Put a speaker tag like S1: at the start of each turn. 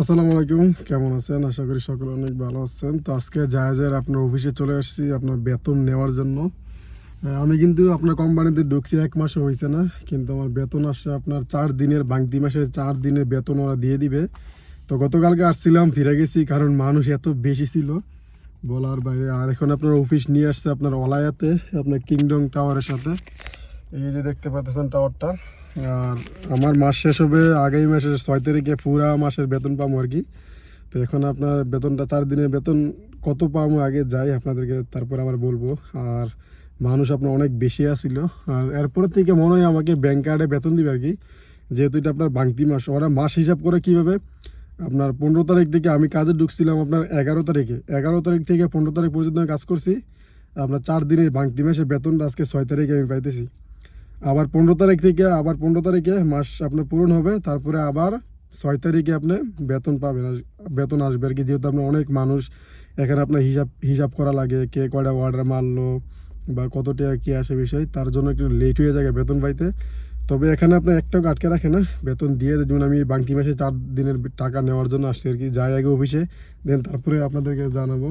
S1: আসসালামু আলাইকুম, কেমন আছেন? আশা করি সকলে অনেক ভালো আছেন। তো আজকে জাহাজের আপনার অফিসে চলে আসছি আপনার বেতন নেওয়ার জন্য। আমি কিন্তু আপনার কোম্পানিতে ঢুকছি, এক মাসও হয়েছে না, কিন্তু আমার বেতন আসছে আপনার চার দিনের, বাংতি মাসে চার দিনের বেতন ওরা দিয়ে দিবে। তো গতকালকে আসছিলাম, ফিরে গেছি, কারণ মানুষ এত বেশি ছিল। বলার বাইরে, আর এখন আপনার অফিস নিয়ে আসছে আপনার অলায়াতে আপনার কিংডম টাওয়ারের সাথে। এই যে দেখতে পাচ্ছেন টাওয়ারটা, আর আমার মাস শেষ হবে আগামী মাসের ছয় তারিখে পুরা মাসের বেতন পাবো আর কি। তো এখন আপনার বেতনটা চার দিনের বেতন, কত পাবো আগে যাই আপনাদেরকে তারপর আবার বলব। আর মানুষ আপনার অনেক বেশি আসছিল আর এরপর থেকে মনে হয় আমাকে ব্যাংক কার্ডে বেতন দিবে আর কি। যেহেতু এটা আপনার বাংতি মাস, ওরা মাস হিসাব করে কীভাবে? আপনার পনেরো তারিখ থেকে আমি কাজে ঢুকছিলাম আপনার এগারো তারিখে। এগারো তারিখ থেকে পনেরো তারিখ পর্যন্ত আমি কাজ করছি। আপনার চার দিনের বাংতি মাসের বেতনটা আজকে ছয় তারিখে আমি পাইতেছি। আবার পনেরো তারিখ থেকে, আবার পনেরো তারিখে মাস আপনার পূরণ হবে, তারপরে আবার ছয় তারিখে আপনি বেতন পাবেন বেতন আসবে আর কি। যেহেতু আপনার অনেক মানুষ, এখানে আপনার হিসাব হিসাব করা লাগে, কে কয়টা অর্ডার মারলো বা কত টাকা কী আসে বিষয়, তার জন্য একটু লেট হয়ে যায় বেতন পাইতে। তবে এখানে আপনার একটাও আটকে রাখে না, বেতন দিয়ে। যেমন আমি বাংতি মাসে চার দিনের টাকা নেওয়ার জন্য আসছি আর কি, যাই আগে অফিসে দেন তারপরে আপনাদেরকে জানাব।